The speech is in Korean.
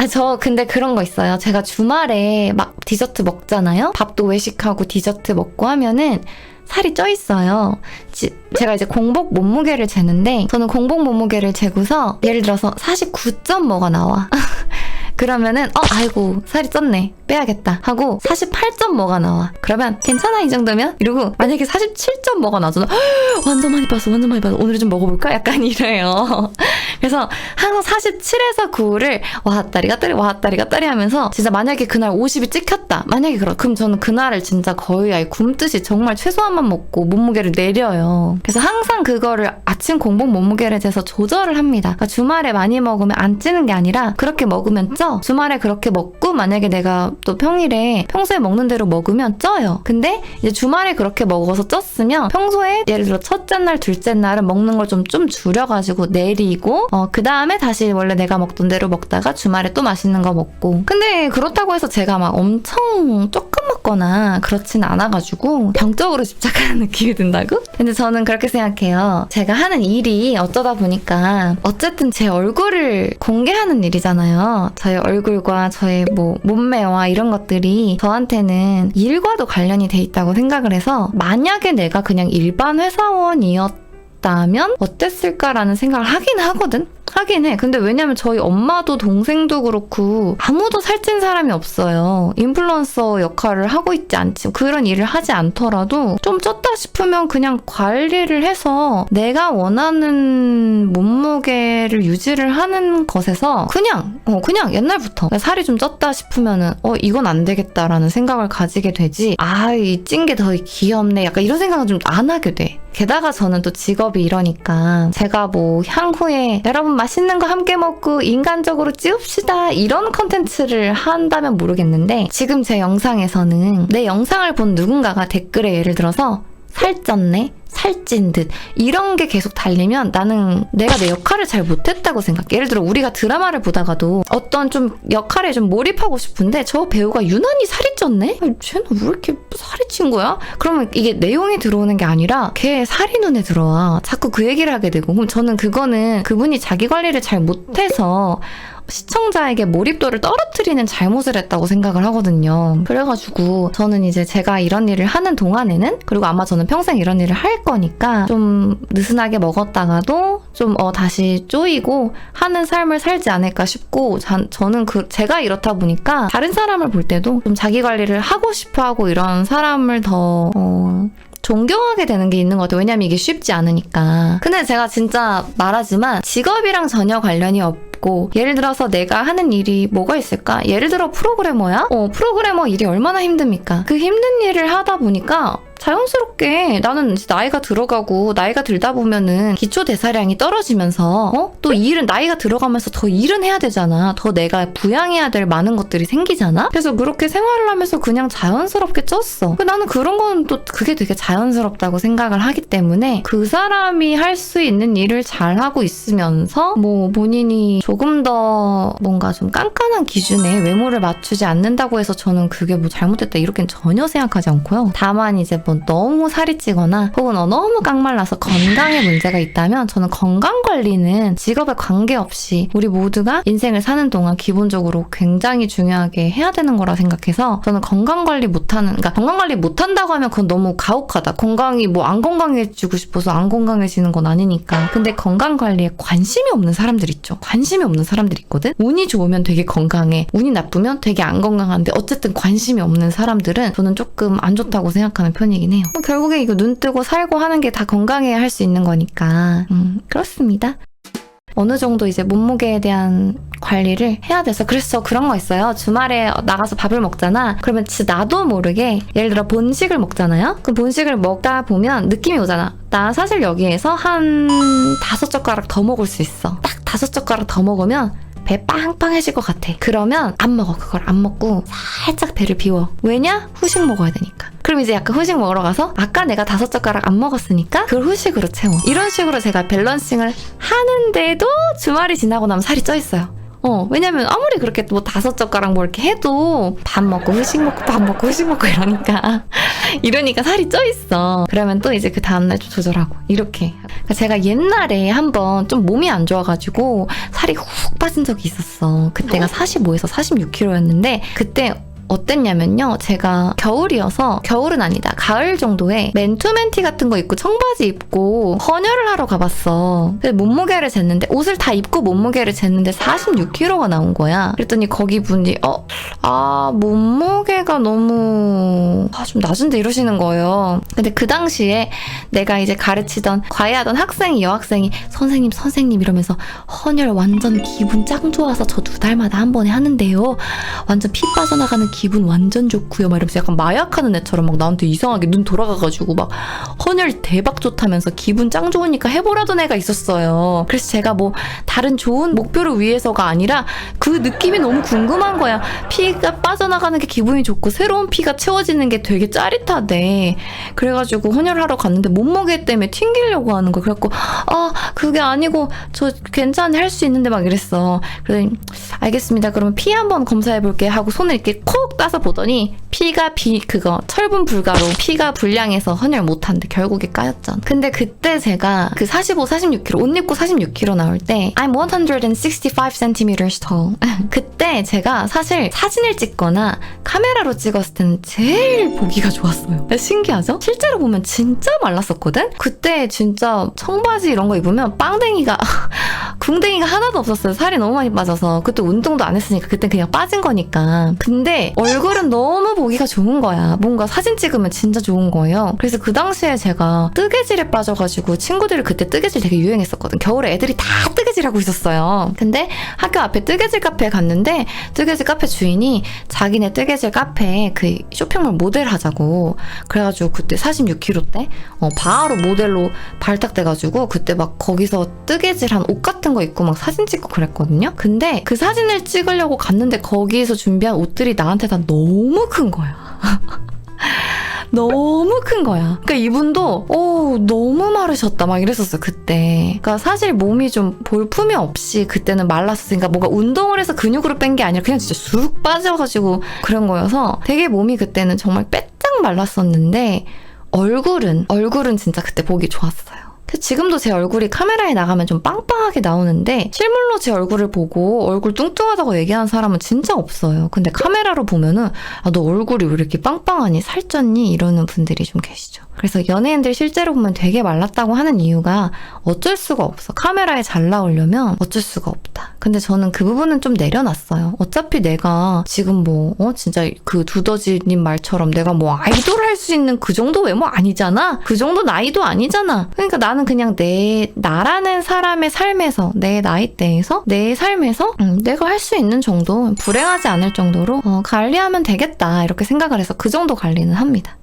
아, 저 근데 그런 거 있어요. 제가 주말에 막 디저트 먹잖아요? 밥도 외식하고 디저트 먹고 하면은 살이 쪄 있어요. 지- 제가 이제 공복 몸무게를 재는데 저는 공복 몸무게를 재고서 예를 들어서 49.5가 나와. 그러면은 어 아이고 살이 쪘네. 빼야겠다. 하고 48.5가 나와. 그러면 괜찮아 이 정도면? 이러고 만약에 47.5가 나잖아 완전 많이 빠졌어 완전 많이 빠졌어. 오늘 좀 먹어볼까? 약간 이래요. 그래서 항상 47에서 9를 왔다리 갔다리 왔다리 갔다리 하면서 진짜 만약에 그날 50이 찍혔다. 만약에 그럼 그럼 저는 그날을 진짜 거의 아예 굶듯이 정말 최소한만 먹고 몸무게를 내려요. 그래서 항상 그거를 아침 공복 몸무게를 재서 조절을 합니다. 그러니까 주말에 많이 먹으면 안 찌는 게 아니라 그렇게 먹으면 쪄 주말에 그렇게 먹고 만약에 내가 또 평일에 평소에 먹는 대로 먹으면 쪄요 근데 이제 주말에 그렇게 먹어서 쪘으면 평소에 예를 들어 첫째 날 둘째 날은 먹는 걸좀좀 줄여가지고 내리고 어, 그 다음에 다시 원래 내가 먹던 대로 먹다가 주말에 또 맛있는 거 먹고. 근데 그렇다고 해서 제가 막 엄청 조금 먹거나 그렇진 않아가지고 병적으로 집착하는 느낌이 든다고? 근데 저는 그렇게 생각해요. 제가 하는 일이 어쩌다 보니까 어쨌든 제 얼굴을 공개하는 일이잖아요. 저의 얼굴과 저의 뭐 몸매와 이런 것들이 저한테는 일과도 관련이 돼 있다고 생각을 해서 만약에 내가 그냥 일반 회사원이었 다면 어땠을까라는 생각을 하긴 하거든. 하긴 해. 근데 왜냐면 저희 엄마도 동생도 그렇고 아무도 살찐 사람이 없어요. 인플루언서 역할을 하고 있지 않지. 그런 일을 하지 않더라도 좀 쪘다 싶으면 그냥 관리를 해서 내가 원하는 몸무게를 유지를 하는 것에서 그냥 어 그냥 옛날부터 살이 좀 쪘다 싶으면은 어 이건 안 되겠다라는 생각을 가지게 되지. 아 이 찐 게 더 귀엽네. 약간 이런 생각은 좀 안 하게 돼. 게다가 저는 또 직업이 이러니까 제가 뭐 향후에 여러분 맛있는 거 함께 먹고 인간적으로 찌웁시다 이런 컨텐츠를 한다면 모르겠는데 지금 제 영상에서는 내 영상을 본 누군가가 댓글에 예를 들어서 살쪘네? 살찐 듯. 이런 게 계속 달리면 나는 내가 내 역할을 잘 못했다고 생각해. 예를 들어 우리가 드라마를 보다가도 어떤 좀 역할에 좀 몰입하고 싶은데 저 배우가 유난히 살이 쪘네? 쟤는 왜 이렇게 살이 찐 거야? 그러면 이게 내용이 들어오는 게 아니라 걔 살이 눈에 들어와. 자꾸 그 얘기를 하게 되고. 그럼 저는 그거는 그분이 자기 관리를 잘 못해서 시청자에게 몰입도를 떨어뜨리는 잘못을 했다고 생각을 하거든요. 그래가지고 저는 이제 제가 이런 일을 하는 동안에는 그리고 아마 저는 평생 이런 일을 할 거니까 좀 느슨하게 먹었다가도 좀 어, 다시 쪼이고 하는 삶을 살지 않을까 싶고 자- 저는 그 제가 이렇다 보니까 다른 사람을 볼 때도 좀 자기 관리를 하고 싶어 하고 이런 사람을 더 어, 존경하게 되는 게 있는 것 같아요. 왜냐면 이게 쉽지 않으니까. 근데 제가 진짜 말하지만 직업이랑 전혀 관련이 없고 예를 들어서 내가 하는 일이 뭐가 있을까? 예를 들어 프로그래머야? 어, 프로그래머 일이 얼마나 힘듭니까? 그 힘든 일을 하다 보니까 자연스럽게 나는 나이가 들어가고 나이가 들다 보면은 기초 대사량이 떨어지면서 어? 또 일은 나이가 들어가면서 더 일은 해야 되잖아. 더 내가 부양해야 될 많은 것들이 생기잖아. 그래서 그렇게 생활을 하면서 그냥 자연스럽게 쪘어. 근데 나는 그런 건 또 그게 되게 자연스럽다고 생각을 하기 때문에 그 사람이 할 수 있는 일을 잘 하고 있으면서 뭐 본인이 조금 더 뭔가 좀 깐깐한 기준에 외모를 맞추지 않는다고 해서 저는 그게 뭐 잘못됐다 이렇게는 전혀 생각하지 않고요. 다만 이제 뭐 너무 살이 찌거나 혹은 어, 너무 깡말라서 건강에 문제가 있다면 저는 건강 관리는 직업에 관계없이 우리 모두가 인생을 사는 동안 기본적으로 굉장히 중요하게 해야 되는 거라 생각해서 저는 건강 관리 못하는 그러니까 건강 관리 못한다고 하면 그건 너무 가혹하다. 건강이 뭐 안 건강해지고 싶어서 안 건강해지는 건 아니니까. 근데 건강 관리에 관심이 없는 사람들 있죠. 관심이 없는 사람들 있거든. 운이 좋으면 되게 건강해. 운이 나쁘면 되게 안 건강한데 어쨌든 관심이 없는 사람들은 저는 조금 안 좋다고 생각하는 편이 긴 해요. 뭐 결국에 이거 눈 뜨고 살고 하는 게 다 건강해야 할 수 있는 거니까. 음, 그렇습니다. 어느 정도 이제 몸무게에 대한 관리를 해야 돼서 그래서 그런 거 있어요. 주말에 나가서 밥을 먹잖아. 그러면 진짜 나도 모르게 예를 들어 본식을 먹잖아요. 그 본식을 먹다 보면 느낌이 오잖아. 나 사실 여기에서 한 다섯 젓가락 더 먹을 수 있어. 딱 다섯 젓가락 더 먹으면 배 빵빵해질 것 같아. 그러면 안 먹어. 그걸 안 먹고 살짝 배를 비워. 왜냐? 후식 먹어야 되니까. 그럼 이제 약간 후식 먹으러 가서 아까 내가 다섯 젓가락 안 먹었으니까 그걸 후식으로 채워. 이런 식으로 제가 밸런싱을 하는데도 주말이 지나고 나면 살이 쪄 있어요. 어, 왜냐면 아무리 그렇게 뭐 다섯 젓가락 뭐 이렇게 해도 밥 먹고 후식 먹고 밥 먹고 후식 먹고 이러니까 이러니까 살이 쪄 있어. 그러면 또 이제 그 다음날 좀 조절하고 이렇게. 그러니까 제가 옛날에 한번 좀 몸이 안 좋아가지고 살이 훅 빠진 적이 있었어. 그때가 45에서 46kg였는데 그때 어땠냐면요. 제가 겨울이어서 겨울은 아니다. 가을 정도에 맨투맨티 같은 거 입고 청바지 입고 헌혈을 하러 가봤어. 근데 몸무게를 쟀는데 옷을 다 입고 몸무게를 쟀는데 46kg가 나온 거야. 그랬더니 거기 분이 어, 아 몸무게가 너무 아, 좀 낮은데 이러시는 거예요. 근데 그 당시에 내가 이제 가르치던 과외하던 학생이 여학생이 선생님 선생님 이러면서 헌혈 완전 기분 짱 좋아서 저 두 달마다 한 번에 하는데요. 완전 피 빠져나가는 기분 완전 좋고요. 막 이러면서 약간 마약하는 애처럼 막 나한테 이상하게 눈 돌아가가지고 막 헌혈 대박 좋다면서 기분 짱 좋으니까 해보라던 애가 있었어요. 그래서 제가 뭐 다른 좋은 목표를 위해서가 아니라 그 느낌이 너무 궁금한 거야. 피가 빠져나가는 게 기분이 좋고 새로운 피가 채워지는 게 되게 짜릿하대. 그래가지고 헌혈하러 갔는데 몸무게 때문에 튕기려고 하는 거야. 그래갖고 아 그게 아니고 저 괜찮아 할 수 있는데 막 이랬어. 그러더니 알겠습니다. 그러면 피 한번 검사해 볼게 하고 손을 이렇게 콕 따서 보더니 피가 비 그거 철분 불가로 피가 불량해서 헌혈 못한데 결국에 까였잖아. 근데 그때 제가 그 45, 46kg 옷 입고 46kg 나올 때 I'm 165 centimeters tall. 그때 제가 사실 사진을 찍거나 카메라로 찍었을 때는 제일 보기가 좋았어요. 신기하죠? 실제로 보면 진짜 말랐었거든? 그때 진짜 청바지 이런 거 입으면 빵댕이가 궁댕이가 하나도 없었어요. 살이 너무 많이 빠져서. 그때 운동도 안 했으니까 그때 그냥 빠진 거니까. 근데 얼굴은 너무 보기가 좋은 거야. 뭔가 사진 찍으면 진짜 좋은 거예요. 그래서 그 당시에 제가 뜨개질에 빠져가지고 친구들이 그때 뜨개질 되게 유행했었거든. 겨울에 애들이 다 뜨개질 하고 있었어요. 근데 학교 앞에 뜨개질 카페에 갔는데 뜨개질 카페 주인이 자기네 뜨개질 카페에 그 쇼핑몰 모델 하자고. 그래가지고 그때 46kg 때 어, 바로 모델로 발탁돼가지고 그때 막 거기서 뜨개질 한 옷 같은 거 입고 막 사진 찍고 그랬거든요. 근데 그 사진을 찍으려고 갔는데 거기에서 준비한 옷들이 나한테 다 너무 큰 거야. 너무 큰 거야. 그러니까 이분도 어 너무 마르셨다 막 이랬었어 그때. 그러니까 사실 몸이 좀 볼품이 없이 그때는 말랐으니까 뭔가 운동을 해서 근육으로 뺀 게 아니라 그냥 진짜 쑥 빠져가지고 그런 거여서 되게 몸이 그때는 정말 빼짝 말랐었는데 얼굴은 얼굴은 진짜 그때 보기 좋았어요. 지금도 제 얼굴이 카메라에 나가면 좀 빵빵하게 나오는데 실물로 제 얼굴을 보고 얼굴 뚱뚱하다고 얘기하는 사람은 진짜 없어요. 근데 카메라로 보면은 아, 너 얼굴이 왜 이렇게 빵빵하니? 살쪘니? 이러는 분들이 좀 계시죠. 그래서 연예인들 실제로 보면 되게 말랐다고 하는 이유가 어쩔 수가 없어. 카메라에 잘 나오려면 어쩔 수가 없다. 근데 저는 그 부분은 좀 내려놨어요. 어차피 내가 지금 뭐, 어, 진짜 그 두더지님 말처럼 내가 뭐 아이돌 할 수 있는 그 정도 외모 아니잖아? 그 정도 나이도 아니잖아. 그러니까 나는 그냥 내, 나라는 사람의 삶에서, 내 나이대에서, 내 삶에서, 음, 내가 할 수 있는 정도, 불행하지 않을 정도로, 어, 관리하면 되겠다. 이렇게 생각을 해서 그 정도 관리는 합니다.